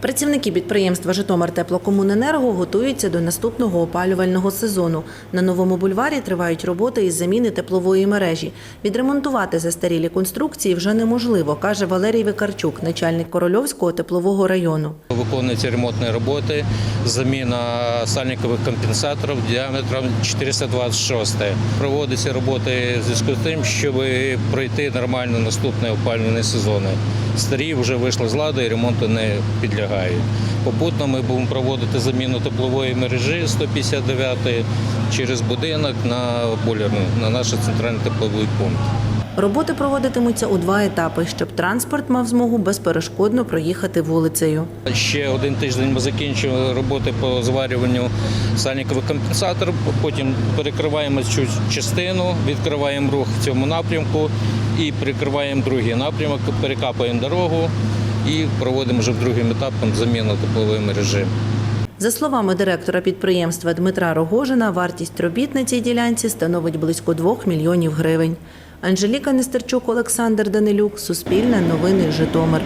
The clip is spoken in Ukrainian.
Працівники підприємства Житомир Теплокомуненерго готуються до наступного опалювального сезону. На новому бульварі тривають роботи із заміни теплової мережі. Відремонтувати застарілі конструкції вже неможливо, каже Валерій Викарчук, начальник Корольовського теплового району. Виконуються ремонтні роботи, заміна сальникових компенсаторів діаметром 426. Проводяться роботи в зв'язку з тим, щоб пройти нормально наступний опалювальний сезон. Старі вже вийшли з ладу і ремонту не підлягають. Попутно ми будемо проводити заміну теплової мережі 159 через будинок на бойлерну, на наш центральний тепловий пункт. Роботи проводитимуться у два етапи, щоб транспорт мав змогу безперешкодно проїхати вулицею. Ще один тиждень ми закінчимо роботи по зварюванню сальникових компенсаторів. Потім перекриваємо цю частину, відкриваємо рух в цьому напрямку і прикриваємо другий напрямок, перекапуємо дорогу і проводимо вже другим етапом заміну теплової мережі. За словами директора підприємства Дмитра Рогожина, вартість робіт на цій ділянці становить близько 2 мільйонів гривень. Анжеліка Нестерчук, Олександр Данилюк, Суспільне новини Житомир.